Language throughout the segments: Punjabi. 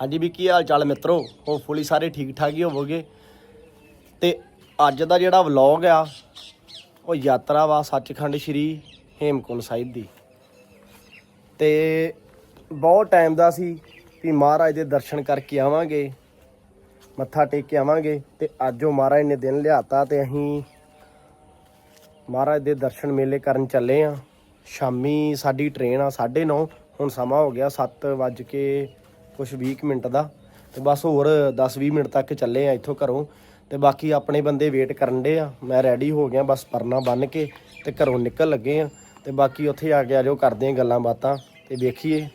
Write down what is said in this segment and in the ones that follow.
ਹਾਂਜੀ ਵੀ ਕੀ ਹਾਲ ਚਾਲ ਮਿੱਤਰੋ? ਹੋਪਫੁਲੀ ਸਾਰੇ ਠੀਕ ਠਾਕ ਹੀ ਹੋਵੋਗੇ। ਤੇ ਅੱਜ ਦਾ ਜਿਹੜਾ ਵਲੌਗ ਆ, ਉਹ ਯਾਤਰਾ ਵਾ ਸੱਚਖੰਡ ਸ੍ਰੀ ਹੇਮਕੁੰਟ ਸਾਹਿਬ ਦੀ। ਤੇ ਬਹੁਤ ਟਾਈਮ ਦਾ ਸੀ ਵੀ ਮਹਾਰਾਜ ਦੇ ਦਰਸ਼ਨ ਕਰਕੇ ਆਵਾਂਗੇ, ਮੱਥਾ ਟੇਕ ਕੇ ਆਵਾਂਗੇ, ਤੇ ਅੱਜ ਉਹ ਮਹਾਰਾਜ ਨੇ ਦਿਨ ਲਿਆਤਾ ਤੇ ਅਸੀਂ ਮਹਾਰਾਜ ਦੇ ਦਰਸ਼ਨ ਮੇਲੇ ਕਰਨ ਚੱਲੇ ਆ। ਸ਼ਾਮੀ ਸਾਡੀ ਟ੍ਰੇਨ ਆ 9:30 ਹੁਣ ਸਮਾਂ ਹੋ ਗਿਆ 7 ਵੱਜ ਕੇ ਕੁਛ 20 ਕੁ ਮਿੰਟ ਦਾ ਤੇ ਬਸ ਹੋਰ 10-20 ਮਿੰਟ ਤੱਕ ਚੱਲੇ ਆ ਇੱਥੋਂ ਘਰੋਂ। ਤੇ ਬਾਕੀ ਆਪਣੇ ਬੰਦੇ ਵੇਟ ਕਰਨ ਦੇ ਆ। ਮੈਂ ਰੈਡੀ ਹੋ ਗਿਆ, ਬਸ ਪਰਨਾ ਬੰਨ ਕੇ ਤੇ ਘਰੋਂ ਨਿਕਲ ਲੱਗੇ ਆ। ਤੇ ਬਾਕੀ ਉੱਥੇ ਆ ਕੇ ਆਜੋ ਕਰਦੇ ਆ ਗੱਲਾਂ ਬਾਤਾਂ ਤੇ ਵੇਖੀਏ।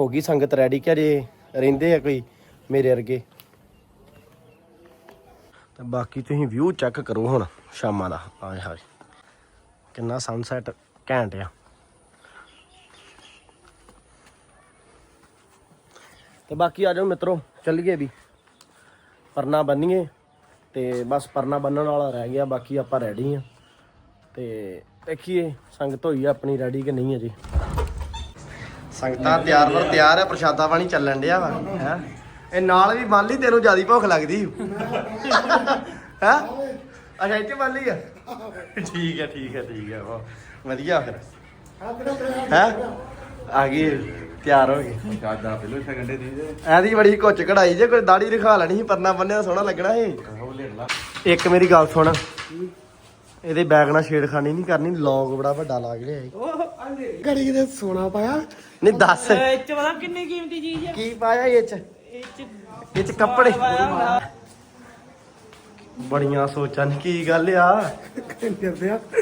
ਹੋ ਗਈ ਸੰਗਤ ਰੈਡੀ ਕਿ ਅਜੇ ਰਹਿੰਦੇ ਆ ਕੋਈ ਮੇਰੇ ਵਰਗੇ? ਤੇ ਬਾਕੀ ਤੁਸੀਂ ਵਿਊ ਚੈੱਕ ਕਰੋ ਹੁਣ ਸ਼ਾਮਾਂ ਦਾ। ਆਏ ਹਾਏ। ਕਿੰਨਾ ਸਨਸੈਟ ਘੈਂਟ ਆ। ਤੇ ਬਾਕੀ ਆ ਜਾਓ ਮਿੱਤਰੋ, ਚੱਲੀਏ ਵੀ। ਪਰਨਾ ਬੰਨੀਏ ਤੇ ਬਸ ਪਰਨਾ ਬੰਨਣ ਵਾਲਾ ਰਹਿ ਗਿਆ, ਬਾਕੀ ਆਪਾਂ ਰੈਡੀ ਆ। ਤੇ ਦੇਖੀਏ ਸੰਗਤ ਹੋਈ ਆ ਆਪਣੀ ਰੈਡੀ ਕਿ ਨਹੀਂ ਅਜੇ। ਸੰਗਤਾਂ ਤਿਆਰ ਪਰ ਤਿਆਰ ਆ, ਪ੍ਰਸ਼ਾਦਾ ਪਾਣੀ ਚੱਲਣ ਡਿਆ ਵਾ, ਹੈ? ਇਹ ਨਾਲ ਵੀ ਬੰਨ ਲਈ, ਤੈਨੂੰ ਜਿਆਦੀ ਭੁੱਖ ਲੱਗਦੀ। ਹੈ? ਅੱਛਾ, ਇੱਥੇ ਬੰਨ ਲਈ ਆ? ਠੀਕ ਹੈ ਠੀਕ ਹੈ ਠੀਕ ਹੈ ਵਾਹ। ਵਧੀਆ ਫਿਰ। ਹੈ? ਆ ਗਈ। ਤਿਆਰ ਹੋ ਗਈ ਕਾਦਾ ਪਹਿਲੋ ਸੈਕੰਡੇ ਦੀ ਦੇ ਐਦੀ ਬੜੀ ਕੁੱਚ ਕਢਾਈ ਜੇ ਕੋਈ ਦਾੜੀ ਰਖਾ ਲੈਣੀ ਸੀ ਪਰਨਾ ਬੰਨਿਆ ਸੋਹਣਾ ਲੱਗਣਾ ਸੀ। ਉਹ ਲੈ ਲਾ ਇੱਕ ਮੇਰੀ ਗੱਲ ਸੁਣ। ਇਹਦੇ ਬੈਗ ਨਾਲ ਛੇੜਖਾਨੀ ਨਹੀਂ ਕਰਨੀ ਲੌਂਗ ਬੜਾ ਵੱਡਾ ਲੱਗ ਰਿਹਾ ਹੈ ਘੜੀ ਦੇ ਸੋਨਾ ਪਾਇਆ। ਨਹੀਂ ਦੱਸ। ਇਹ ਚ ਪਤਾ ਕਿੰਨੀ ਕੀਮਤੀ ਚੀਜ਼ ਹੈ ਕੀ ਪਾਇਆ ਇਹ ਚ? ਇਹ ਚ ਇਹ ਚ ਕੱਪੜੇ। ਬੜੀਆਂ ਸੋਚਾਂ ਨੇ ਕੀ ਗੱਲ ਆ?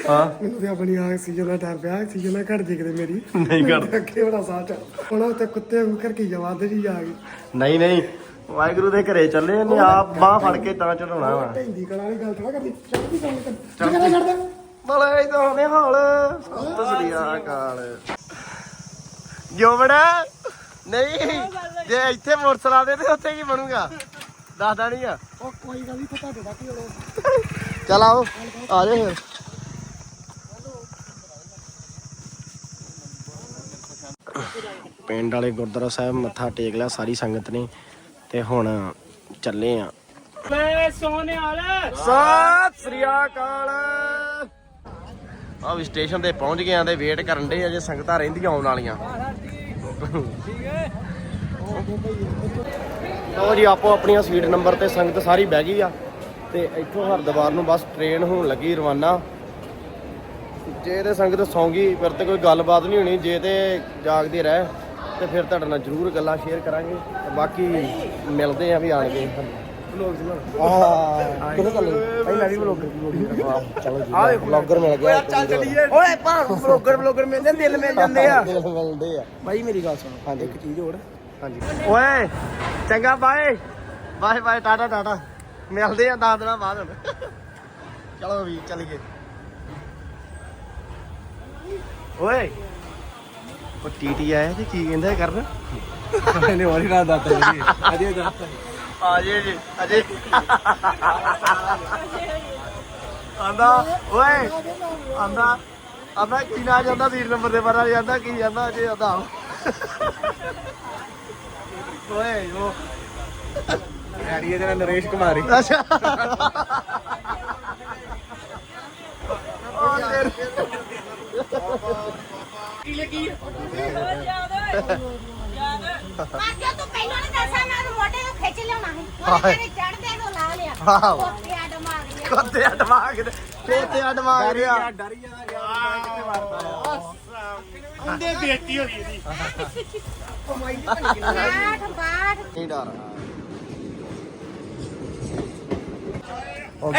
ਹਾਂ। ਮੈਨੂੰ ਤੇ ਆਪਣੀ ਆਕਸੀਜਨ ਦਾ ਡਰ ਪਿਆ ਆਕਸੀਜਨ ਨਾ ਘਟ ਜੇ ਕਿਤੇ ਮੇਰੀ। ਨਹੀਂ ਘੱਟ। ਅੱਗੇ ਬੜਾ ਸਾਹ ਚੱਲ ਹੁਣ ਉੱਤੇ ਕੁੱਤੇ ਵਾਂਗੂ ਕਰਕੇ ਜਵਾਦ ਜੀ ਆ ਗਈ। ਨਹੀਂ ਨਹੀਂ ਵਾਹਿਗੁਰੂ ਦੇ ਘਰੇ ਚੱਲੇ ਨੇ ਆਪ ਬਾਹ ਫੜ ਕੇ ਤਾਂ ਚੜਾਉਣਾ ਵਾ। ਢੈਂਦੀ ਕਲਾ ਵਾਲੀ ਗੱਲ ਥੋੜਾ ਕਰਦੀ ਚੱਲਦੀ ਗੱਲ ਕਰ। ਕੀ ਕਰਦਾ ਛੱਡ ਦੇ ਬਲੇ ਤਾਂ ਹੋਣੇ ਹਾਲ। ਸਤਿ ਸ੍ਰੀ ਅਕਾਲ। ਜੋਬੜਾ ਨਹੀਂ ਜੇ ਇੱਥੇ ਮੋਟਰਸਾਈਕਲ ਆਦੇ ਤੇ ਉੱਥੇ ਕੀ ਬਣੂਗਾ? ਦੱਸਦਾ ਨਹੀਂ ਆ। ਉਹ ਕੋਈ ਗੱਲ ਨਹੀਂ ਤੁਹਾਡੇ ਦਾ ਕੀ ਹੋਣਾ। ਚਲ ਆਓ ਆ ਜਾਓ ਫਿਰ। ਪਿੰਡ ਵਾਲੇ ਗੁਰਦੁਆਰਾ ਸਾਹਿਬ ਮੱਥਾ ਟੇਕ ਲਿਆ ਸਾਰੀ ਸੰਗਤ ਨੇ ਤੇ ਹੁਣ ਚੱਲੇ ਆ। ਵੇ ਸੋਨੇ ਵਾਲਾ ਸਤਿ ਸ੍ਰੀ ਅਕਾਲ। ਆ ਵੀ ਸਟੇਸ਼ਨ ਤੇ ਪਹੁੰਚ ਗਏ ਆਂ ਤੇ ਵੇਟ ਕਰਨ ਦੇ ਅਜੇ ਸੰਗਤਾਂ ਰਹਿੰਦੀਆਂ ਆਉਣ ਵਾਲੀਆਂ। ਲਓ ਜੀ ਆਪੋ ਆਪਣੀਆਂ ਸੀਟ ਨੰਬਰ ਤੇ ਸੰਗਤ ਸਾਰੀ ਬਹਿ ਗਈ ਆ ਤੇ ਇੱਥੋਂ ਹਰਦੁਆਰ ਨੂੰ ਬਸ ਟ੍ਰੇਨ ਹੋਣ ਲੱਗੀ ਰਵਾਨਾ। ਜੇ ਤੇ ਸੰਗਤ ਸੌਂਗੀ ਫਿਰ ਤੇ ਕੋਈ ਗੱਲਬਾਤ ਨਹੀਂ ਹੋਣੀ ਜੇ ਤੇ ਜਾਗਦੇ ਰਹਿ ਤੇ ਫਿਰ ਤੁਹਾਡੇ ਨਾਲ ਜ਼ਰੂਰ ਗੱਲਾਂ ਸ਼ੇਅਰ ਕਰਾਂਗੇ ਤੇ ਬਾਕੀ ਮਿਲਦੇ ਆ ਵੀ ਆਣ ਕੇ। ਆਹ ਕਿਹਨੇ ਚੱਲੇ ਭਾਈ ਮੈਂ ਵੀ ਬਲੌਗਰ ਚਲੋ ਜੀ ਆ ਬਲੌਗਰ ਮਿਲ ਗਿਆ। ਚੱਲ ਚੱਲੀਏ। ਓਏ ਪਾ ਬਲੌਗਰ ਬਲੌਗਰ ਮਿਲਦੇ ਦਿਲ ਮਿਲ ਜਾਂਦੇ ਆ। ਦਿਲ ਮਿਲਦੇ ਆ। ਭਾਈ ਮੇਰੀ ਗੱਲ ਸੁਣ ਇੱਕ ਚੀਜ਼ ਹੋਰ। ਹਾਂਜੀ। ਓਏ ਚੰਗਾ bye. Bye bye tata tata. ਮਿਲਦੇ ਆ 10 ਦਿਨਾਂ ਬਾਅਦ ਹੁਣ। ਚਲੋ ਵੀ ਚੱਲੀਏ। ਓਏ ਉਹ ਟੀਟੀ ਆਇਆ ਤੇ ਕੀ ਕਹਿੰਦਾ ਕਰਨ? ਇਹਨੇ ਵਾਲੀ ਰਾਤ ਦੱਸ ਜੀ ਅਜੇ ਦੱਸ ਆ ਜੇ ਜੀ ਅਜੇ ਆਂਦਾ ਓਏ ਆਂਦਾ ਆਂਦਾ ਕੀ ਨਾ ਜਾਂਦਾ ਵੀਰ ਨੰਬਰ ਦੇ ਬਾਰੇ ਜਾਂਦਾ ਕੀ ਜਾਂਦਾ ਅਜੇ ਆਂਦਾ। ਓਏ ਉਹ ਡੈਡੀ ਇਹਦੇ ਨਾਲ ਨਰੇਸ਼ ਕੁਮਾਰੀ। ਅੱਛਾ। ਉਹ ਤੇਰੇ ਆਜਾ ਤੂੰ ਪਹਿਲਾਂ ਨਹੀਂ ਦੱਸਿਆ ਮੈਂ ਉਹਨੂੰ ਮੋਢੇ ਤੋਂ ਖਿੱਚ ਲਿਆਉਣਾ ਸੀ। ਹਾਏ। ਉਹਨੇ ਚੜਦੇ ਤੋਂ ਲਾ ਲਿਆ। ਵਾਓ। ਕੋਤੇ ਅੱਡ ਮਾਰ ਗਿਆ ਕੋਤੇ ਆ ਦਿਮਾਗ ਦੇ ਡਰੀ ਜਾਂਦਾ ਗਿਆ ਕਿੱਥੇ ਮਾਰਦਾ। ਉਹਦੇ ਬੇਇੱਜ਼ਤੀ ਹੋ ਗਈ ਇਹਦੀ। ਬਾਠ ਬਾਠ ਨਹੀਂ ਡਰ।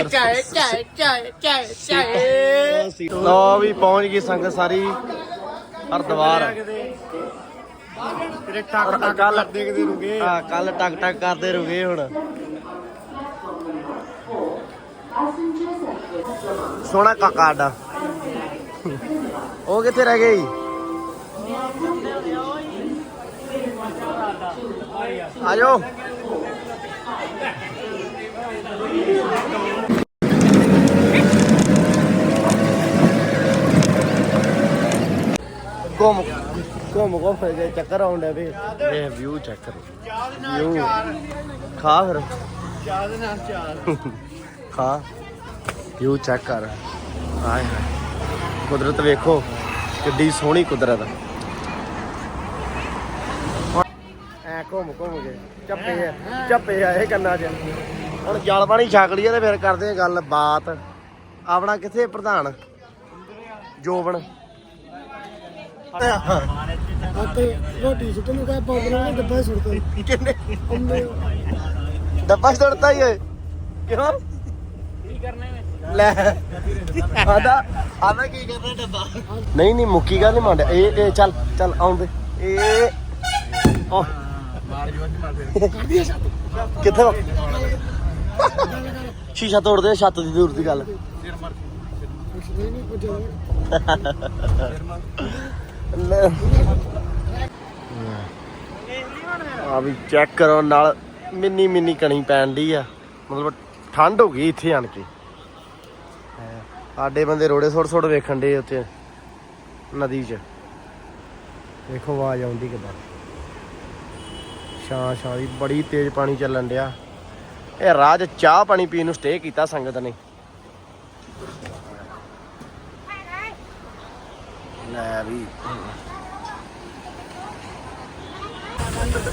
ਚਾਏ ਚਾਏ ਚਾਏ ਚਾਏ ਚਾਏ। ਲੋ ਵੀ ਪਹੁੰਚ ਗਈ ਸੰਗਤ ਸਾਰੀ। ਹਰਦੁਆਰ। ਤੇਰੇ ਟੱਕ ਟੱਕ ਕੱਲ ਦੇਖਦੇ ਰੁਗੇ ਹਾਂ ਕੱਲ ਟਕ ਟਕ ਕਰਦੇ ਰੁਗੇ ਹੁਣ। ਸੋਹਣਾ ਕਾਕਾ ਆਡਾ ਉਹ ਕਿੱਥੇ ਰਹਿ ਗਈ ਆਜੋ ਗੁੰਮ ਘੁੰਮ ਘੁੰਮ ਕੇ ਚੱਕਰ ਆਉਂਦਾ ਵੇ ਵੇ। ਵਿਊ ਚੈੱਕ ਕਰੋ ਵਿਊ ਖਾ ਫਿਰ। ਚਾਹ ਦੇ ਨਾਲ ਚਾਹ ਖਾ। ਵਿਊ ਚੈੱਕ ਕਰ। ਆਏ ਹਾਏ। ਕੁਦਰਤ ਵੇਖੋ ਕਿੱਡੀ ਸੋਹਣੀ ਕੁਦਰਤ। ਐ ਘੁੰਮ ਘੁੰਮ ਕੇ। ਚੱਪੇ ਆ ਚੱਪੇ ਆਏ ਕੰਨਾਂ 'ਚ। ਹੁਣ ਜਲ ਪਾਣੀ ਛਕ ਲਈਏ ਤੇ ਫਿਰ ਕਰਦੇ ਆ ਗੱਲ ਬਾਤ ਆਪਣਾ ਕਿੱਥੇ ਪ੍ਰਧਾਨ? ਜੋਬਨ। ਅਤੇ ਰੋਟੀ ਸੁੱਟ ਨੂੰ ਕਹੇ ਪਾਉਂਦੇ ਨੇ ਡੱਬਾ ਸੁੱਟਦੇ ਕਿੰਨੇ ਡੱਬਾ ਹੀ ਓਏ। ਕਿਉਂ? ਕੀ ਕਰਨਾ ਲੈ। ਆਦਾ ਆਦਾ ਕੀ ਕਰਨਾ ਡੱਬਾ? ਨਹੀਂ ਨਹੀਂ, ਮੁੱਕੀ ਗੱਲ ਨਹੀਂ ਮੰਡ ਇਹ ਇਹ ਚੱਲ ਚੱਲ ਆਉਂਦੇ ਇਹ ਓ ਮਾਰ ਜੂ ਮਾਰ ਕਿੱਥੇ ਸ਼ੀਸ਼ਾ ਤੋੜਦੇ ਛੱਤ ਦੀ ਦੂਰ ਦੀ ਗੱਲ। ਆ ਵੀ ਚੈੱਕ ਕਰੋ, ਨਾਲ ਮਿੰਨੀ ਮਿੰਨੀ ਕਣੀ ਪੈਣ ਦੀ ਆ। ਮਤਲਬ ਠੰਡ ਹੋ ਗਈ ਇੱਥੇ ਆਣ ਕੇ। ਸਾਡੇ ਬੰਦੇ ਰੋੜੇ ਸੁੱਟ ਸੁੱਟ ਵੇਖਣ ਦੇ ਉੱਥੇ, ਨਦੀ 'ਚ। ਵੇਖੋ ਆਵਾਜ਼ ਆਉਂਦੀ ਕਿੱਦਾਂ। ਛਾਂ ਛਾਂ ਦੀ ਬੜੀ ਤੇਜ਼ ਪਾਣੀ ਚੱਲਣ ਡਿਆ। ਇਹ ਰਾਜ ਚਾਹ ਪਾਣੀ ਪੀਣ ਨੂੰ ਸਟੇ ਕੀਤਾ ਸੰਗਤ ਨੇ। ਲੈ ਵੀ।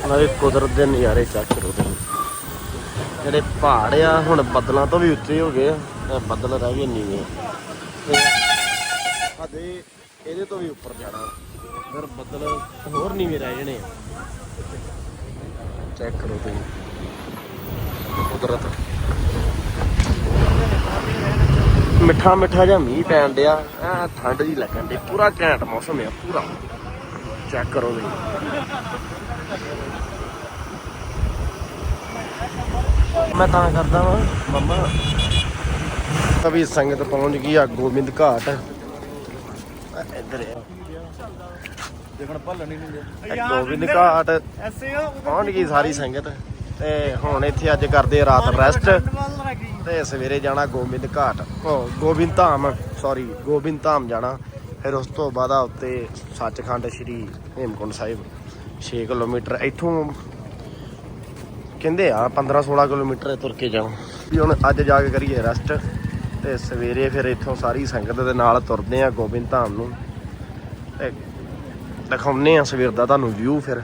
ਨਾਲੇ ਕੁਦਰਤ ਦੇ ਨਜ਼ਾਰੇ ਚੈੱਕ ਕਰੋ ਤੁਸੀਂ ਜਿਹੜੇ ਪਹਾੜ ਆ, ਹੁਣ ਬੱਦਲਾਂ ਤੋਂ ਵੀ ਉੱਚੇ ਹੋ ਗਏ ਆ। ਬੱਦਲ ਰਹਿ ਗਏ ਨੀਵੇਂ। ਤੇ ਹਦੇ ਇਹਦੇ ਤੋਂ ਵੀ ਉੱਪਰ ਜਾਣਾ। ਫਿਰ ਬੱਦਲ ਹੋਰ ਨੀਵੇਂ ਰਹਿ ਜਾਣੇ ਚੈੱਕ ਕਰੋ ਤੁਸੀਂ। ਕੁਦਰਤ। ਮਿੱਠਾ ਮਿੱਠਾ ਜਿਹਾ ਮੀਂਹ ਪੈਣ ਡਿਆ। ਆ ਠੰਡ ਜੀ ਲੱਗਣ ਦੀ ਪੂਰਾ ਘੈਂਟ ਮੌਸਮ ਆ, ਪੂਰਾ। ਚੈੱਕ ਕਰੋ ਤੁਸੀਂ। ਮੈਂ ਤਾਂ ਕਰਦਾ ਵਾਂ। ਮੰਮਾ। ਅਭੀ ਸੰਗਤ ਪਹੁੰਚ ਗਈ ਆ ਗੋਬਿੰਦ ਘਾਟ। ਇੱਧਰ ਆ। ਦੇਖਣ ਭੱਲਣ ਹੀ ਨਹੀਂ ਗੋਬਿੰਦ ਘਾਟ ਪਹੁੰਚ ਗਈ ਸਾਰੀ ਸੰਗਤ। ਤੇ ਹੁਣ ਇੱਥੇ ਅੱਜ ਕਰਦੇ ਆ ਰਾਤ ਰੈਸਟ ਤੇ ਸਵੇਰੇ ਜਾਣਾ ਗੋਬਿੰਦ ਘਾਟ। ਉਹ ਗੋਬਿੰਦ ਧਾਮ ਸੌਰੀ ਗੋਬਿੰਦ ਧਾਮ ਜਾਣਾ। ਫਿਰ ਉਸ ਤੋਂ ਬਾਅਦ ਆ ਉੱਤੇ ਸੱਚਖੰਡ ਸ੍ਰੀ ਹੇਮਕੁੰਡ ਸਾਹਿਬ। 6 ਕਿਲੋਮੀਟਰ ਇੱਥੋਂ ਕਹਿੰਦੇ ਆ 15 16 ਕਿਲੋਮੀਟਰ ਤੁਰ ਕੇ ਜਾਣਾ ਵੀ ਹੁਣ ਅੱਜ ਜਾ ਕੇ ਕਰੀਏ ਰੈਸਟ ਤੇ ਸਵੇਰੇ ਫਿਰ ਇੱਥੋਂ ਸਾਰੀ ਸੰਗਤ ਦੇ ਨਾਲ ਤੁਰਦੇ ਆ ਗੋਬਿੰਦ ਧਾਮ ਨੂੰ। ਤੇ ਦਿਖਾਉਂਦੇ ਆ ਸਵੇਰ ਦਾ ਤੁਹਾਨੂੰ ਵਿਊ ਫਿਰ।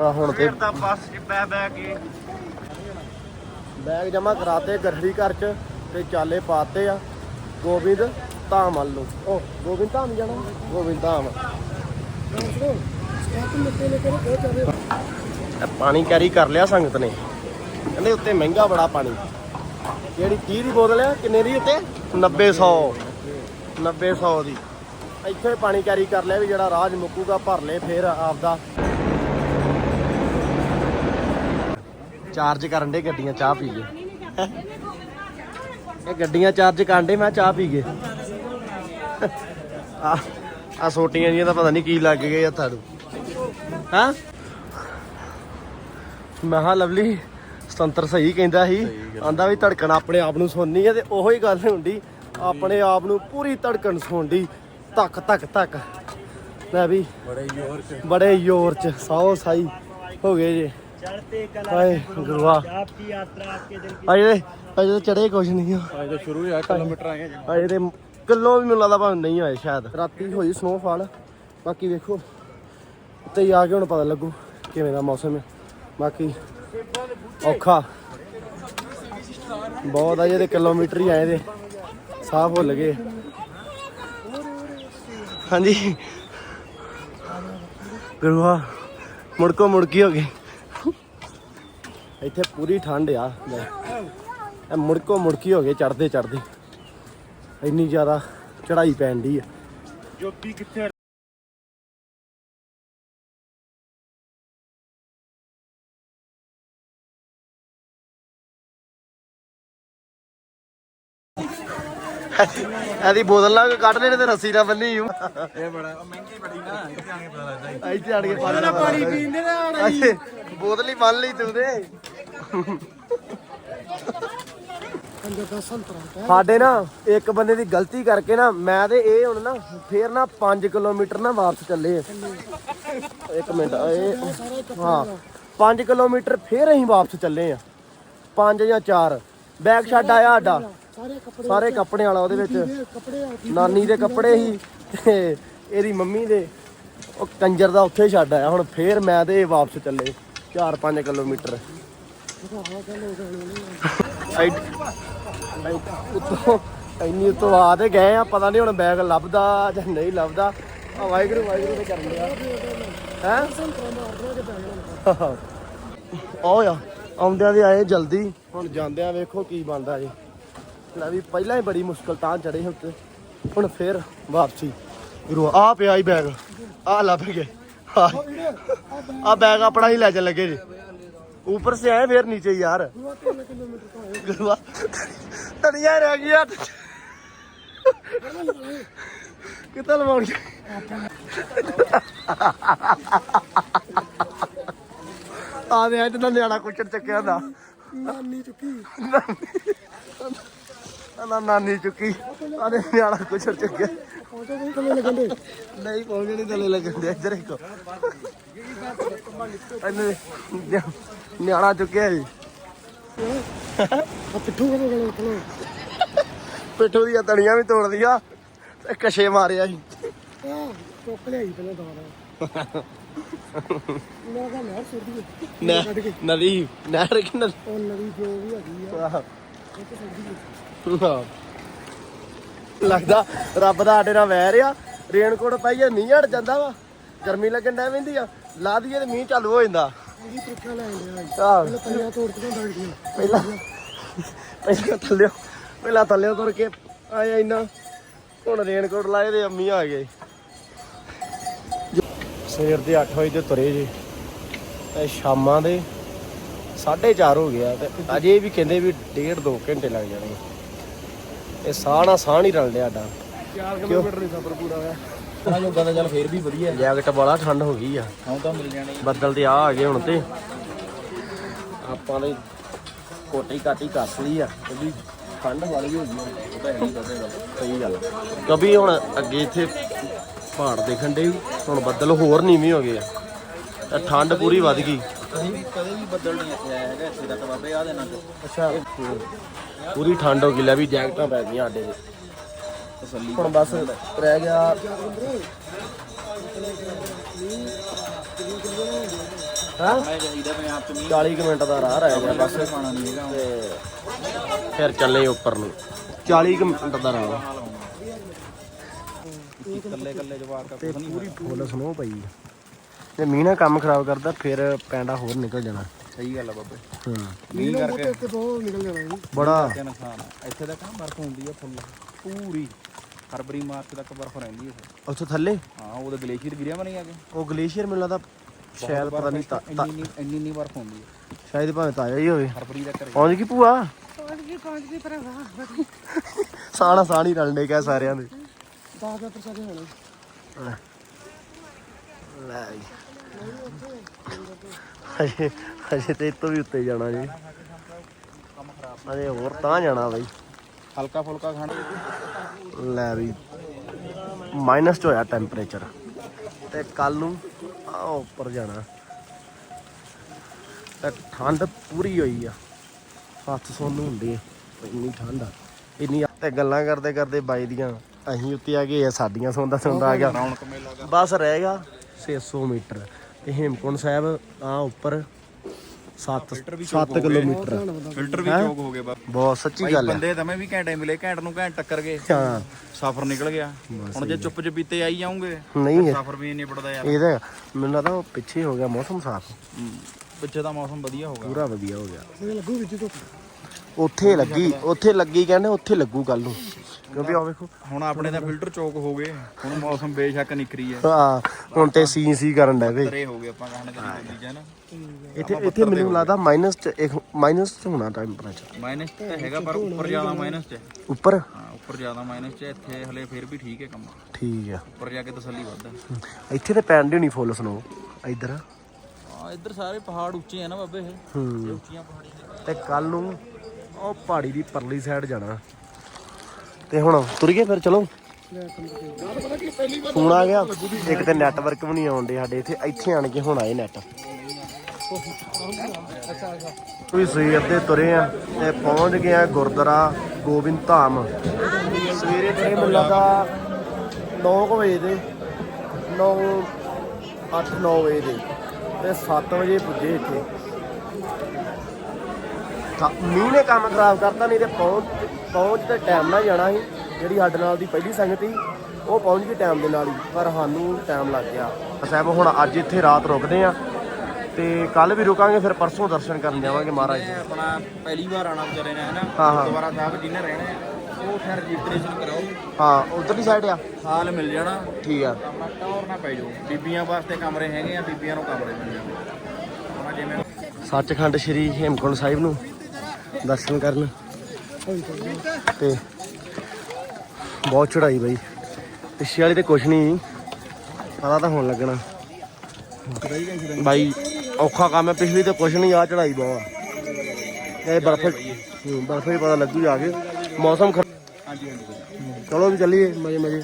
ਆ ਹੁਣ ਤੇ ਤਾਂ ਬੱਸ ਚ ਬੈ ਬੈ ਕੇ। ਬੈਗ ਜਮਾ ਕਰਾਤੇ ਗਰੜੀ ਘਰ ਚ ਤੇ ਚਾਲੇ ਪਾਤੇ ਆ ਗੋਬਿੰਦ ਧਾਮ ਵੱਲ ਨੂੰ। ਉਹ ਗੋਬਿੰਦ ਧਾਮ ਜਾਣਾ? ਗੋਬਿੰਦ ਧਾਮ। ਇਹ ਪਾਣੀ ਕੈਰੀ ਕਰ ਲਿਆ ਸੰਗਤ ਨੇ। ਕਹਿੰਦੇ ਉੱਤੇ ਮਹਿੰਗਾ ਬੜਾ ਪਾਣੀ। ਜਿਹੜੀ 30 ਦੀ ਬੋਤਲ ਆ, ਕਿੰਨੇ ਦੀ ਉੱਤੇ? 90 100 90 100 ਦੀ। ਇੱਥੇ ਪਾਣੀ ਕੈਰੀ ਕਰ ਲਿਆ ਵੀ ਜਿਹੜਾ ਰਾਜ ਮੁੱਕੂਗਾ, ਭਰ ਲੈ ਫਿਰ ਆਪਦਾ। ਚਾਰਜ ਕਰਨ ਦੇ ਗੱਡੀਆਂ ਚਾਹ ਪੀ ਗਏ। ਇਹ ਗੱਡੀਆਂ ਚਾਰਜ ਕਰਨ ਦੇ, ਮੈਂ ਚਾਹ ਪੀ ਗਏ। ਆ ਆ ਸੋਟੀਆਂ ਜੀਆਂ ਤਾਂ ਪਤਾ ਨਹੀਂ ਕੀ ਲੱਗ ਗਏ ਹੱਥਾਂ ਨੂੰ ਹਾਂ? ਮੈਂ ਹਾਂ ਲਵਲੀ ਸੁਤੰਤਰ ਸਹੀ ਕਹਿੰਦਾ ਸੀ। ਆਂਦਾ ਵੀ ਧੜਕਣ ਆਪਣੇ ਆਪ ਨੂੰ ਸੁਣਨੀ ਹੈ ਤੇ ਉਹੋ ਹੀ ਗੱਲ ਹੁੰਦੀ। ਆਪਣੇ ਆਪ ਨੂੰ ਪੂਰੀ ਧੜਕਣ ਸੁਣਦੀ ਧੱਕ ਧੱਕ ਧੱਕ ਲੈ ਵੀ ਬੜੇ ਜ਼ੋਰ ਚ। ਬੜੇ ਜ਼ੋਰ ਚ ਸਾਓ ਸਾਈ ਹੋ ਗਏ ਜੇ। ਚੜਤੇ ਕਲਾ ਆਪਕੀ ਯਾਤਰਾ ਆਪਕੇ ਦਿਲ ਅਜੇ ਅਜੇ ਚੜੇ ਕੁਝ ਨਹੀਂ ਆ। ਅਜੇ ਸ਼ੁਰੂ ਹੋਇਆ ਕਿਲੋਮੀਟਰ ਆਏ ਆ ਅਜੇ ਤੇ ਕਿਲੋ ਵੀ ਮੈਨੂੰ ਲੱਗਦਾ ਭਾਵੇਂ ਨਹੀਂ ਆਏ ਸ਼ਾਇਦ। ਰਾਤੀ ਹੋਈ ਸਨੋਫਾਲ ਬਾਕੀ ਵੇਖੋ ਉੱਤੇ ਆ ਕੇ ਹੁਣ ਪਤਾ ਲੱਗੂ ਕਿਵੇਂ ਦਾ ਮੌਸਮ ਹੈ। ਬਾਕੀ ਔਖਾ। ਬਹੁਤ ਆ ਜਿਹੜੇ ਕਿਲੋਮੀਟਰ ਹੀ ਆਏ ਦੇ ਸਾਹ ਭੁੱਲ ਗਏ ਹਾਂਜੀ। ਗੁਰੂਆ ਮੁੜਕੋ ਮੁੜਕੀ ਹੋ ਗਏ ਇੱਥੇ ਪੂਰੀ ਠੰਡ ਆ। ਲੈ। ਇਹ ਮੁੜਕੋ ਮੁੜਕੀ ਹੋ ਗਏ ਚੜਦੇ ਚੜਦੇ ਇੰਨੀ ਜ਼ਿਆਦਾ ਚੜਾਈ ਪੈਣ ਦੀ ਆ। ਜੋਤੀ ਕਿੱਥੇ ਇਹਦੀ ਬੋਤਲ ਲਾ ਕੇ ਕੱਢ ਲੈਣੇ ਤੇ ਰੱਸੀ ਨਾਲ ਬੰਨੀ ਹੂੰ ਇਹ ਬੜਾ ਮਹਿੰਗੀ ਬੜੀ ਨਾ ਇੱਥੇ ਆ ਕੇ ਪਤਾ ਲੱਗਦਾ ਇੱਥੇ ਆੜ ਕੇ ਪਾਣੀ ਪਾਣੀ ਪੀਂਦੇ ਨਾ ਬੋਤਲ ਹੀ ਬੰਨ ਲਈ ਤੂੰ ਦਾ ਸਾਡੇ ਨਾ ਇੱਕ ਬੰਦੇ ਦੀ ਗਲਤੀ ਕਰਕੇ ਨਾ ਮੈਂ ਤੇ ਇਹ ਹੁਣ ਨਾ ਫੇਰ ਨਾ 5 ਕਿਲੋਮੀਟਰ ਨਾ ਵਾਪਸ ਚੱਲੇ ਆ। ਇੱਕ ਮਿੰਟ ਇਹ ਹਾਂ 5 ਕਿਲੋਮੀਟਰ ਫੇਰ ਅਸੀਂ ਵਾਪਸ ਚੱਲੇ ਆ। 5 ਜਾਂ 4 ਬੈਗ ਛੱਡ ਆਇਆ ਸਾਡਾ। ਸਾਰੇ ਕੱਪੜੇ ਸਾਰੇ ਕੱਪੜੇ ਵਾਲਾ ਉਹਦੇ ਵਿੱਚ। ਨਾਨੀ ਦੇ ਕੱਪੜੇ ਸੀ ਤੇ ਇਹਦੀ ਮੰਮੀ ਦੇ। ਉਹ ਕੰਜਰ ਦਾ ਉੱਥੇ ਛੱਡ ਆਇਆ। ਹੁਣ ਫੇਰ ਮੈਂ ਤੇ ਇਹ ਵਾਪਸ ਚੱਲੇ। 4-5 ਕਿਲੋਮੀਟਰ। ਉੱਤੋਂ ਇੰਨੀ ਉੱਤੋਂ ਆ ਤੇ ਗਏ ਆ। ਪਤਾ ਨਹੀਂ ਹੁਣ ਬੈਗ ਲੱਭਦਾ ਜਾਂ ਨਹੀਂ ਲੱਭਦਾ। ਆ ਵਾਹਿਗੁਰੂ ਵਾਹਿਗੁਰੂ ਤੇ ਕਰਨ ਲਿਆ ਹੈ? ਆਓ ਯਾ ਆਉਂਦਿਆਂ ਦੇ ਆਏ ਜਲਦੀ। ਹੁਣ ਜਾਂਦਿਆਂ ਵੇਖੋ ਕੀ ਬਣਦਾ ਜੀ। ਲੈ ਵੀ ਪਹਿਲਾਂ ਹੀ ਬੜੀ ਮੁਸ਼ਕਲ ਤਾਂ ਚੜੇ ਸੀ ਉੱਤੇ ਹੁਣ ਫੇਰ ਵਾਪਸੀ ਗੁਰੂ ਆ ਪਿਆ ਹੀ ਬੈਗ ਆ ਲੱਭ ਗਏ ਆ ਬੈਗ ਆਪਣਾ ਹੀ ਲੈ ਚੱਲ ਲੱਗੇ ਜੀ ऊपर से आए फिर नीचे यार गुरुआ तनिया रह गया कितना लवाउंगे ਆ ਦੇ ਅੱਜ ਤਾਂ ਨਿਆਣਾ ਕੁਚੜ ਚੱਕਿਆ ਦਾ ਨਾਨੀ ਚੁੱਕੀ ਨਾ ਨਾਨੀ ਚੁੱਕੀ। ਆ ਦੇ ਨਿਆਣਾ ਕੁਚੜ ਚੱਕਿਆ ਨਹੀਂ ਥੱਲੇ ਲੱਗਣ ਦੇ ਨਹੀਂ ਪਹੁੰਚੇ ਨਹੀਂ ਥੱਲੇ ਲੱਗਣ ਦੇ ਇੱਧਰ ਇੱਕ ਇਹਨੇ ਨਿਆ- ਨਿਆਣਾ ਚੁੱਕਿਆ ਜੀ। ਪਿੱਠੂ ਗਲੇ ਪਿੱਠੂ ਦੀਆਂ ਤਣੀਆਂ ਵੀ ਤੋੜ ਦੀਆਂ ਤੇ ਕਛੇ ਮਾਰਿਆ ਸੀ। ਚੁੱਕ ਲਿਆਈ ਪਹਿਲਾਂ ਦਾਣਾ ਮੈਂ ਕਹਾਂ ਨਹਿਰ ਸੁੱਟੀ ਕੇ ਨਦੀ। ਨਹਿਰ ਕਿ ਨਦੀ? ਉਹ ਨਵੀਂ ਜੋ ਵੀ ਹੈਗੀ ਆ। ਆਹ। ਲੱਗਦਾ ਰੱਬ ਦਾ ਸਾਡੇ ਨਾਲ ਵੈਰ ਆ। ਰੇਨਕੋਟ ਪਾਈਏ ਮੀਂਹ ਹਟ ਜਾਂਦਾ ਵਾ। ਗਰਮੀ ਲੱਗਣ ਡੈ ਪੈਂਦੀ ਆ। ਲਾ ਦਈਏ ਤੇ ਮੀਂਹ ਚਾਲੂ ਹੋ ਜਾਂਦਾ। ਉਹਦੀ ਪ੍ਰੀਖਿਆ। ਆਹ। ਪਹਿਲਾਂ ਪਈਆਂ ਤੋੜ ਕੇ ਤਾਂ ਡਾਕਟਰ ਪਹਿਲਾਂ ਪਹਿਲਾਂ ਥੱਲਿਓ ਪਹਿਲਾਂ ਥੱਲਿਓ ਤੁਰ ਕੇ ਆਇਆ ਇੰਨਾ। ਹੁਣ ਰੇਨਕੋਟ ਲਾਏ ਤੇ ਅੰਮੀ ਆ ਗਏ। ਸਵੇਰ ਦੇ 8 ਵਜੇ ਤੇ ਤੁਰੇ ਜੀ। ਤੇ ਸ਼ਾਮਾਂ ਦੇ 4:30 ਹੋ ਗਿਆ ਤੇ ਅਜੇ ਵੀ ਕਹਿੰਦੇ ਵੀ ਡੇਢ 2 ਘੰਟੇ ਲੱਗ ਜਾਣੇ ਇਹ ਸਾਹ ਨਾਲ ਸਾਹ ਨਹੀਂ ਰਲ ਰਿਹਾ ਸਾਡਾ। 4 ਕਿਲੋਮੀਟਰ ਨਹੀਂ ਸਫ਼ਰ ਪੂਰਾ ਹੋਇਆ। ਉਹਨਾਂ ਜੋਗਾ ਤਾਂ ਚੱਲ ਫੇਰ ਵੀ ਵਧੀਆ। ਜੈਕਟ ਵਾਲਾ ਠੰਡ ਹੋ ਗਈ ਆ। ਹੁਣ ਤਾਂ ਮਿਲ ਜਾਣੀ ਬੱਦਲ ਤੇ ਆ ਆ ਗਏ ਹੁਣ ਤੇ। ਆਪਾਂ ਨੇ ਕੋਟੀ ਕਾਟੀ ਕੱਸ ਲਈ ਆ। ਕਿਉਂਕਿ ਠੰਡ ਵਾਲੀ ਹੋ ਗਈ ਉਹ ਤਾਂ ਹੈ ਨਹੀਂ ਕਦੇ ਗੱਲ ਸਹੀ ਗੱਲ ਕभी ਹੁਣ ਅੱਗੇ ਇੱਥੇ ਪਹਾੜ ਦੇਖਣ ਦੇ ਹੁਣ ਬੱਦਲ ਹੋਰ ਨੀਵੇਂ ਹੋ ਗਏ ਆ। ਤਾਂ ਠੰਡ ਪੂਰੀ ਵੱਧ ਗਈ। ਕਦੇ ਵੀ ਕਦੇ ਵੀ ਬੱਦਲ ਨਹੀਂ ਇੱਥੇ ਆਇਆ ਹੈਗਾ ਇੱਥੇ ਤੱਕ ਬਾਬੇ ਆ ਦੇਣਾ ਅੱਛਾ। ਪੂਰੀ ਠੰਡ ਹੋ ਗਈ ਲੈ ਵੀ ਜੈਕਟਾਂ ਪੈ ਗਈਆਂ ਸਾਡੇ। ਤਸੱਲੀ ਹੁਣ ਬਸ ਰਹਿ ਗਿਆ। ਹਾਂ? ਮੈਂ ਚਾਹੀਦਾ ਪੰਜਾਬ ਚ ਮੀਂਹ 40 ਕੁ ਮਿੰਟ ਦਾ ਰਾਹ ਰਹਿ ਗਿਆ ਬਸ। ਪਾਣਾ ਨਹੀਂ ਹੈਗਾ। ਤੇ ਫਿਰ ਚੱਲੇ ਉੱਪਰ ਨੂੰ। 40 ਕੁ ਮਿੰਟ ਦਾ ਰਾਹ। ਇਕੱਲੇ ਇਕੱਲੇ ਜਵਾਕ ਤੇ ਪੂਰੀ ਫੁੱਲ ਸਨੋ ਪਈ ਜੇ ਮੀਂਹ ਨਾਲ ਕੰਮ ਖਰਾਬ ਕਰਦਾ ਫਿਰ ਪੈਂਡਾ ਹੋਰ ਨਿਕਲ ਜਾਣਾ। ਸਹੀ ਗੱਲ ਆ ਬਾਬੇ। ਹੂੰ। ਮੀਂਹ ਕਰਕੇ ਤੇ ਬਹੁਤ ਨਿਕਲ ਜਾਣਾ ਜੀ। ਬੜਾ। ਨੁਕਸਾਨ ਆ। ਇੱਥੇ ਤੱਕ ਨਾ ਬਰਫ਼ ਹੁੰਦੀ ਆ ਫੁੱਲ ਪੂਰੀ ਫਰਵਰੀ ਮਾਰਚ ਤੱਕ ਬਰਫ਼ ਰਹਿੰਦੀ ਹੈ ਉੱਥੇ ਥੱਲੇ? ਹਾਂ ਉਹਦੇ ਗਲੇਸ਼ੀਅਰ ਗਿਰਿਆ ਨਹੀਂ ਆ ਕੇ ਉਹ ਗਲੇਸ਼ੀਅਰ ਮੈਨੂੰ ਲੱਗਦਾ ਸ਼ਾਇਦ ਪਤਾ ਨਹੀਂ ਇੰਨੀ ਇੰਨੀ ਇੰਨੀ ਬਰਫ਼ ਹੁੰਦੀ ਹੈ ਸ਼ਾਇਦ ਭਾਵੇਂ ਤਾਜ਼ਾ ਹੀ ਹੋਵੇ। ਫਰਵਰੀ ਤੱਕ ਪਹੁੰਚ ਗਈ ਭੂਆ? ਪਹੁੰਚ ਗਈ ਪਹੁੰਚ ਗਈ ਭਰਾਵਾ। ਸਾਣਾ ਸਾਣੀ ਰਲਣੇ ਕਾ ਸਾਰਿਆਂ ਦੇ। 10 ਦਾ ਪ੍ਰਸਾਦ ਹੋਣਾ। ਲੈ ਜੀ ਹਜੇ ਹਜੇ ਤੇ ਇਤੋਂ ਵੀ ਉੱਤੇ ਜਾਣਾ ਜੀ। ਅਜੇ ਹੋਰ ਤਾਂ ਜਾਣਾ ਬਾਈ। ਹਲਕਾ ਫੁਲਕਾ ਖਾਣਾ। ਲੈ ਵੀ ਮਾਈਨਸ ਹੋਇਆ ਟੈਂਪਰੇਚਰ ਤੇ ਕੱਲ ਨੂੰ ਆ ਉੱਪਰ ਜਾਣਾ। ਤੇ ਠੰਡ ਪੂਰੀ ਹੋਈ ਆ। ਹੱਥ ਸੁੰਨ ਹੁੰਦੇ ਆ ਇੰਨੀ ਠੰਡ ਆ। ਇੰਨੀ ਤੇ ਗੱਲਾਂ ਕਰਦੇ ਕਰਦੇ ਬਾਈ ਦੀਆਂ ਅਸੀਂ ਉੱਤੇ ਆ ਗਏ ਆ ਸਾਡੀਆਂ ਸੌਂਦਾ ਸੌਂਦਾ ਆ ਗਿਆ। ਬਸ ਰਹੇਗਾ 600 ਮੀਟਰ। ਤੇ ਹੇਮਕੁੰਟ ਸਾਹਿਬ ਆ ਉੱਪਰ 7 7 ਕਿਲੋਮੀਟਰ ਫਿਲਟਰ ਵੀ ਚੋਕ ਹੋ ਗਏ ਬਾਬੇ ਬਹੁਤ ਸੱਚੀ ਗੱਲ ਹੈ। ਬੰਦੇ ਦਵੇਂ ਵੀ ਘੰਟੇ ਮਿਲੇ ਘੰਟ ਨੂੰ ਘੰਟ ਟੱਕਰ ਗਏ। ਹਾਂ। ਸਫ਼ਰ ਨਿਕਲ ਗਿਆ। ਹੁਣ ਜੇ ਚੁੱਪ ਚਪੀਤੇ ਆਈ ਜਾਉਂਗੇ ਨਹੀਂ ਹੈ। ਸਫ਼ਰ ਵੀ ਨਹੀਂ ਨਿਬੜਦਾ ਯਾਰ। ਇਹਦਾ ਮੈਨੂੰ ਲੱਗਦਾ ਉਹ ਪਿੱਛੇ ਹੋ ਗਿਆ ਮੌਸਮ ਸਾਫ਼। ਹੂੰ। ਪਿੱਛੇ ਦਾ ਮੌਸਮ ਵਧੀਆ ਹੋਗਾ ਪੂਰਾ ਵਧੀਆ ਹੋ ਗਿਆ। ਇਹ ਲੱਗੂ ਵਿੱਚ ਤੋਂ ਉੱਥੇ ਲੱਗੀ ਉੱਥੇ ਲੱਗੀ ਕਹਿੰਦੇ ਉੱਥੇ ਲੱਗੂ ਕੱਲ ਨੂੰ। ਕਿਉਂਕਿ ਆ ਵੇਖੋ ਹੁਣ ਆਪਣੇ ਤਾਂ ਫਿਲਟਰ ਚੋਕ ਹੋ ਗਏ ਹੁਣ ਮੌਸਮ ਬੇਸ਼ੱਕ ਨਿਕਰੀ ਹੈ। ਹਾਂ ਹੁਣ ਤੇ ਸੀ ਸੀ ਕਰਨ ਡੈ ਵੇ ਤਰੇ ਹੋ ਗਏ ਆਪਾਂ ਕਹਣ ਕਰੀ ਚੀਜ਼ਾਂ ਨਾ? ਇੱਥੇ ਇੱਥੇ ਮੈਨੂੰ ਲੱਗਦਾ ਮਾਈਨਸ ਚ ਇੱਕ ਮਾਈਨਸ ਚ ਹੋਣਾ ਟੈਂਪਰੇਚਰ ਮਾਈਨਸ ਤੇ ਹੈਗਾ ਪਰ ਉੱਪਰ ਜ਼ਿਆਦਾ ਮਾਈਨਸ ਚ। ਉੱਪਰ? ਹਾਂ ਉੱਪਰ ਜ਼ਿਆਦਾ ਮਾਈਨਸ ਚ ਇੱਥੇ ਹਲੇ ਫਿਰ ਵੀ ਠੀਕ ਹੈ ਕੰਮ। ਠੀਕ ਆ। ਉੱਪਰ ਜਾ ਕੇ ਤਸੱਲੀ ਵੱਧਦਾ ਇੱਥੇ ਤੇ ਪੈਂਦੀ ਨਹੀਂ ਫੁੱਲ ਸਨੋ ਇੱਧਰ। ਹਾਂ ਇੱਧਰ ਸਾਰੇ ਪਹਾੜ ਉੱਚੇ ਆ ਨਾ ਬਾਬੇ ਇਹ। ਉੱਚੀਆਂ ਪਹਾੜੀਆਂ। ਤੇ ਕੱਲ ਨੂੰ ਉਹ ਪਹਾੜੀ ਦੀ ਪਰਲੀ ਸਾਈਡ ਜਾਣਾ। ਤੇ ਹੁਣ ਤੁਰ ਗਏ ਫਿਰ, ਚਲੋ। ਫੋਨ ਆ ਗਿਆ। ਇੱਕ ਤੇ ਨੈਟਵਰਕ ਵੀ ਨਹੀਂ ਆਉਂਦੇ ਸਾਡੇ ਇੱਥੇ ਇੱਥੇ ਆਣ ਕੇ ਹੁਣ ਆਏ ਨੈਟ ਤੁਸੀਂ ਸਵੇਰ ਦੇ ਤੁਰੇ ਆ ਤੇ ਪਹੁੰਚ ਗਏ ਆ ਗੁਰਦੁਆਰਾ ਗੋਬਿੰਦ ਧਾਮ। ਸਵੇਰੇ ਤੁਰੇ ਮੈਨੂੰ ਲੱਗਾ 9 ਵਜੇ ਦੇ 9 8 9 ਵਜੇ ਦੇ ਤੇ 7 ਵਜੇ ਪੁੱਜੇ ਇੱਥੇ। ਮੀਂਹ ਨੇ ਕੰਮ ਖਰਾਬ ਕਰਤਾ, ਨਹੀਂ ਤੇ ਪਹੁੰਚ ਪਹੁੰਚ ਤੇ ਟਾਈਮ ਨਾਲ ਜਾਣਾ ਸੀ ਜਿਹੜੀ ਸਾਡੇ ਨਾਲ ਦੀ ਪਹਿਲੀ ਸੰਗਤ ਸੀ ਉਹ ਪਹੁੰਚ ਗਈ ਟਾਈਮ ਦੇ ਨਾਲ ਹੀ ਪਰ ਸਾਨੂੰ ਟਾਈਮ ਲੱਗ ਗਿਆ। ਸਾਹਿਬ ਹੁਣ ਅੱਜ ਇੱਥੇ ਰਾਤ ਰੁਕਦੇ ਆ ਤੇ ਕੱਲ ਵੀ ਰੁਕਾਂਗੇ ਫਿਰ ਪਰਸੋਂ ਦਰਸ਼ਨ ਕਰਨ ਜਾਵਾਂਗੇ ਮਹਾਰਾਜ ਦੇ। ਆਪਣਾ ਪਹਿਲੀ ਵਾਰ ਆਣਾ ਵਿਚਾਰੇ ਨੇ ਹਨਾ? ਹਾਂ, ਹਾਂ। ਦੁਬਾਰਾ ਸਾਹਿਬ ਜਿਹਨੇ ਰਹਿਣਾ ਹੈ, ਉਹ ਫਿਰ ਰਜਿਸਟ੍ਰੇਸ਼ਨ ਕਰਾਓ। ਹਾਂ ਉਧਰਲੀ ਸਾਈਡ ਆ? ਹਾਲ ਮਿਲ ਜਾਣਾ। ਠੀਕ ਆ। ਆਪਣਾ ਟੌਰ ਨਾ ਪੈ ਜਾਓ। ਬੀਬੀਆਂ ਵਾਸਤੇ ਕਮਰੇ ਹੈਗੇ ਆ ਬੀਬੀਆਂ ਨੂੰ ਕਮਰੇ ਮਿਲ ਜਾਣਗੇ। ਸੱਚਖੰਡ ਸ੍ਰੀ ਹੇਮਕੁੰਟ ਸਾਹਿਬ ਨੂੰ ਦਰਸ਼ਨ ਕਰਨ। ਤੇ ਬਹੁਤ ਚੜਾਈ ਬਈ। ਪਿੱਛੇ ਵਾਲੀ ਤੇ ਕੁਛ ਨਹੀਂ ਪਤਾ ਤਾਂ ਹੋਣ ਲੱਗਣਾ। ਬਾਈ ਔਖਾ ਕੰਮ ਹੈ ਪਿਛਲੀ ਤੇ ਕੁਛ ਨਹੀਂ ਆ ਚੜਾਈ ਬਹੁਤ ਆ। ਇਹ ਬਰਫ਼ ਬਰਫ਼ ਹੀ ਪਤਾ ਲੱਗੂ ਜਾ ਕੇ। ਮੌਸਮ ਖਰਾ- ਹਾਂਜੀ ਹਾਂਜੀ ਚਲੋ ਵੀ ਚੱਲੀਏ। ਮਜੇ ਮਜੇ।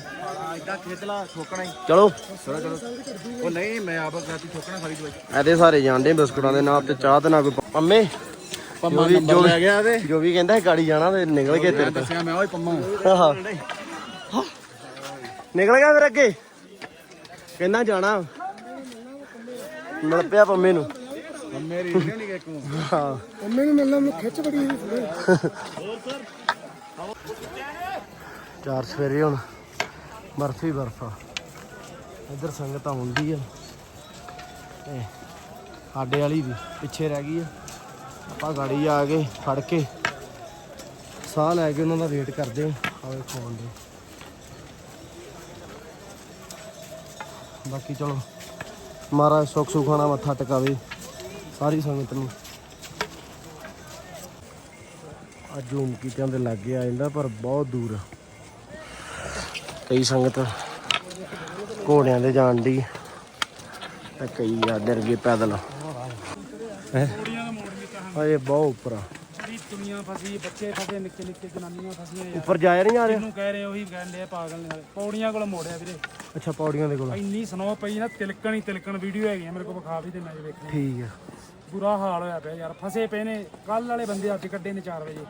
ਇਦਾਂ ਖੇਚਲਾ ਠੋਕਣਾ ਹੀ ਚਲੋ। ਉਹ ਨਹੀਂ ਮੈਂ ਆਪ ਗਾਤੀ ਠੋਕਣਾ ਸਾਰੀ ਦਵਾਈ। ਇਹਦੇ ਸਾਰੇ ਜਾਂਦੇ ਬਿਸਕੁਟਾਂ ਦੇ ਨਾਲ ਤੇ ਚਾਹ ਤੇ ਨਾਲ ਕੋਈ ਪੰਮੇ। ਜੋ ਵੀ ਜੋ ਲੈ ਗਿਆ ਤੇ। ਜੋ ਵੀ ਕਹਿੰਦਾ ਗਾੜੀ ਜਾਣਾ ਤੇ ਨਿਕਲ ਗਏ ਤੇਰੇ ਤੋਂ। ਦੱਸਿਆ ਮੈਂ ਓਏ ਪੰਮਾ। ਆਹਾ। ਨਿਕਲ ਗਿਆ ਫਿਰ ਅੱਗੇ। ਕਹਿੰਦਾ ਜਾਣਾ। ਮਿਲ ਪਿਆ ਪੰਮੇ ਨੂੰ। ਪੰਮੇ ਰੀ ਨਹੀਂ ਕਿ ਕੋ ਹਾਂ। ਮੰਮੀ ਨੂੰ ਮਿਲਣਾ ਮੈਨੂੰ ਖਿੱਚ ਬੜੀ ਹੋਈ ਸੀ। ਚਾਰ ਸਵੇਰੇ ਹੁਣ ਬਰਫ ਹੀ ਬਰਫ। ਆ ਇੱਧਰ ਸੰਗਤ ਹੁੰਦੀ ਆ। ਤੇ ਸਾਡੇ ਵਾਲੀ ਵੀ ਪਿੱਛੇ ਰਹਿ ਗਈ ਆ। ਆਪਾਂ ਗਾੜੀ ਆ ਕੇ ਫੜ ਕੇ ਸਾਹ ਲੈ ਕੇ ਉਹਨਾਂ ਦਾ ਵੇਟ ਕਰਦੇ ਆ ਆਵੇ ਖੋਣ ਦੇ ਬਾਕੀ ਚਲੋ, ਮਹਾਰਾਜ ਸੁੱਖ ਸੁਖਾਣਾ ਮੱਥਾ ਟਿਕਾਵੇ ਸਾਰੀ ਸੰਗਤ ਨੂੰ। ਅੱਜ ਝੂਮ ਕੀਤਿਆਂ ਦੇ ਲੱਗੇ ਆ ਜਾਂਦਾ, ਪਰ ਬਹੁਤ ਦੂਰ ਕਈ ਸੰਗਤ ਘੋੜਿਆਂ ਦੇ ਜਾਣ ਦੀ ਤੇ ਕਈ ਆ ਡਰ ਗਏ ਪੈਦਲ। ਹੈ? ਅਜੇ ਬਹੁਤ ਉੱਪਰ ਆ। ਬੜੀ ਦੁਨੀਆ ਫਸੀ ਬੱਚੇ ਫਸੇ ਨਿੱਕੇ ਨਿੱਕੇ ਜਨਾਨੀਆਂ ਫਸੀਆਂ ਯਾਰ। ਉੱਪਰ ਜਾਇਆ ਨਹੀਂ ਆ ਰਿਹਾ? ਇਹਨੂੰ ਕਹਿ ਰਹੇ ਉਹੀ ਕਹਿੰਦੇ ਆ ਪਾਗਲ ਨੇ ਵਾਲੇ ਪੌੜੀਆਂ ਕੋਲ ਮੋੜਿਆ ਵੀਰੇ। ਅੱਛਾ ਪੌੜੀਆਂ ਦੇ ਕੋਲ। ਇੰਨੀ ਸਨੋ ਪਈ ਨਾ ਤਿਲਕਣ ਹੀ ਤਿਲਕਣ ਵੀਡੀਓ ਹੈਗੀ ਆ ਮੇਰੇ ਕੋਲ ਵਿਖਾ ਵੀ ਦੇ ਮੈਂ ਵੇਖਣੀ। ਠੀਕ ਆ। ਬੁਰਾ ਹਾਲ ਹੋਇਆ ਪਿਆ ਯਾਰ ਫਸੇ ਪਏ ਨੇ। ਕੱਲ ਵਾਲੇ ਬੰਦੇ ਅੱਜ ਕੱਢੇ ਨੇ 4 ਵਜੇ।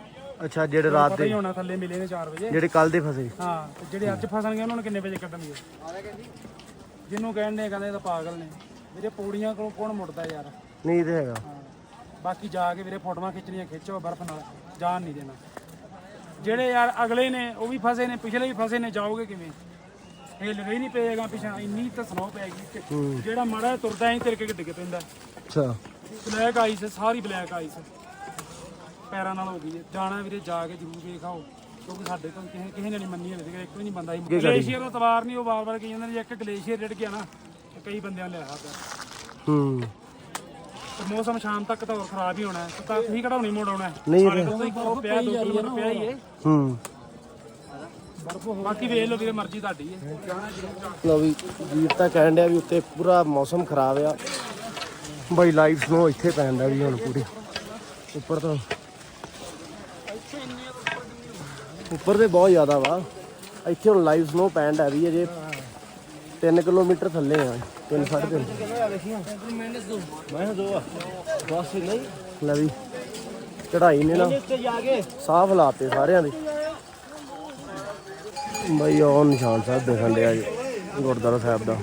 ਅੱਛਾ ਜਿਹੜੇ ਰਾਤ ਪਤਾ ਹੀ ਹੋਣਾ ਥੱਲੇ ਮਿਲੇ ਨੇ 4 ਵਜੇ। ਜਿਹੜੇ ਕੱਲ ਦੇ ਫਸੇ। ਹਾਂ ਤੇ ਜਿਹੜੇ ਅੱਜ ਫਸਣਗੇ ਉਹਨਾਂ ਨੂੰ ਕਿੰਨੇ ਵਜੇ ਕੱਢਣਗੇ? ਜਿਹਨੂੰ ਕਹਿੰਦੇ ਕਹਿੰਦੇ ਇਹ ਤਾਂ ਪਾਗਲ ਨੇ। ਵੀਰੇ ਪੌੜੀਆਂ ਕੋਲ ਕੌਣ ਮੁੜਦਾ ਯਾਰ? ਨਹੀਂ ਇਹ ਤੇ ਹੈਗਾ। ਹਾਂ। ਬਾਕੀ ਜਾ ਕੇ ਵੀਰੇ ਫੋਟੋਆਂ ਖਿੱਚਣੀਆਂ ਖਿੱਚੋ ਬਰਫ਼ ਨਾਲ ਜਾਣ ਨਹੀਂ ਦੇਣਾ। ਜਿਹੜੇ ਯਾਰ ਅਗਲੇ ਨੇ ਉਹ ਵੀ ਫਸੇ ਨੇ ਪਿਛਲੇ ਵੀ ਫਸੇ ਨੇ ਜਾਓਗੇ ਕਿਵੇਂ? ਇਹ ਲਗਾਈ ਨਹੀਂ ਪਏਗਾ ਪਿਛਾ ਇੰਨੀ ਤਾਂ ਸਨੋ ਪੈਗੀ ਜਿਹੜਾ ਮਾੜਾ ਤੁਰਦਾ ਐਂ ਤਿਲਕ ਕੇ ਡਿੱਗ ਪੈਂਦਾ। ਅੱਛਾ। ਬਲੈਕ ਆਈਸ ਸਾਰੀ ਬਲੈਕ ਆਈਸ ਪੈਰਾਂ ਨਾਲ ਹੋ ਗਈ ਹੈ। ਜਾਣਾ ਵੀਰੇ ਜਾ ਕੇ ਜ਼ਰੂਰ ਵੇਖ ਆਓ ਕਿਉਂਕਿ ਸਾਡੇ ਤੋਂ ਕਿਸੇ ਕਿਸੇ ਨੇ ਨਹੀਂ ਮੰਨੀ ਹਲੇ ਤੱਕ ਇੱਕ ਵੀ ਨਹੀਂ ਬੰਦਾ ਹੀ ਗਲੇਸ਼ੀਅਰ ਦਾ ਤਵਾਰ ਨਹੀਂ ਉਹ ਵਾਰ-ਵਾਰ ਕਹੀ ਜਾਂਦੇ ਨੇ ਜੇ ਇੱਕ ਗਲੇਸ਼ੀਅਰ ਡਿੱਗ ਗਿਆ ਨਾ ਤੇ ਕਈ ਬੰਦਿਆਂ ਲਿਆ ਪਿਆ ਹੂੰ। ਤੇ ਮੌਸਮ ਸ਼ਾਮ ਤੱਕ ਤਾਂ ਹੋਰ ਖਰਾਬ ਹੀ ਹੋਣਾ ਹੈ ਤੇ ਤੁਸੀਂ ਹੁਣੀ ਮੋੜ ਆਉਣਾ ਹੈ? ਨਹੀਂ ਸਾਡੇ ਕੋਲ ਤਾਂ ਉਹ ਪਿਆ ਦੋ ਕਿਲੋਮੀਟਰ ਪਿਆ ਹੀ ਹੈ। ਹੂੰ। ਬਾਕੀ ਵੇਖ ਲਓ ਵੀਰੇ ਮਰਜ਼ੀ ਤੁਹਾਡੀ ਹੈ। ਲੋ ਵੀ ਵੀਰ ਤਾਂ ਕਹਿਣ ਡਿਆ ਵੀ ਉੱਤੇ ਪੂਰਾ ਮੌਸਮ ਖਰਾਬ ਆ। ਬਈ ਲਾਈਵ ਸਨੋ ਇੱਥੇ ਪੈਣ ਡਿਆ ਵੀ ਹੁਣ ਪੂਰੀ। ਉੱਪਰ ਤਾਂ ਉੱਪਰ ਤੇ ਬਹੁਤ ਜ਼ਿਆਦਾ ਵਾ। ਇੱਥੇ ਹੁਣ ਲਾਈਵ ਸਨੋ ਪੈਣ ਡਿਆ ਵੀ ਅਜੇ 3 ਕਿਲੋਮੀਟਰ ਥੱਲੇ ਆ। 3 3.5 ਮੈਂ ਦੋ ਬਸ ਨਹੀਂ। ਲੈ ਵੀ ਚੜਾਈ ਨੇ ਨਾ। ਸਾਫ਼ ਲਾਤੇ ਸਾਰਿਆਂ ਦੇ। ਬਈ ਉਹ ਨਿਸ਼ਾਨ ਸਾਹਿਬ ਦੇਖਣ ਡਿਆ ਜੀ ਗੁਰਦੁਆਰਾ ਸਾਹਿਬ ਦਾ।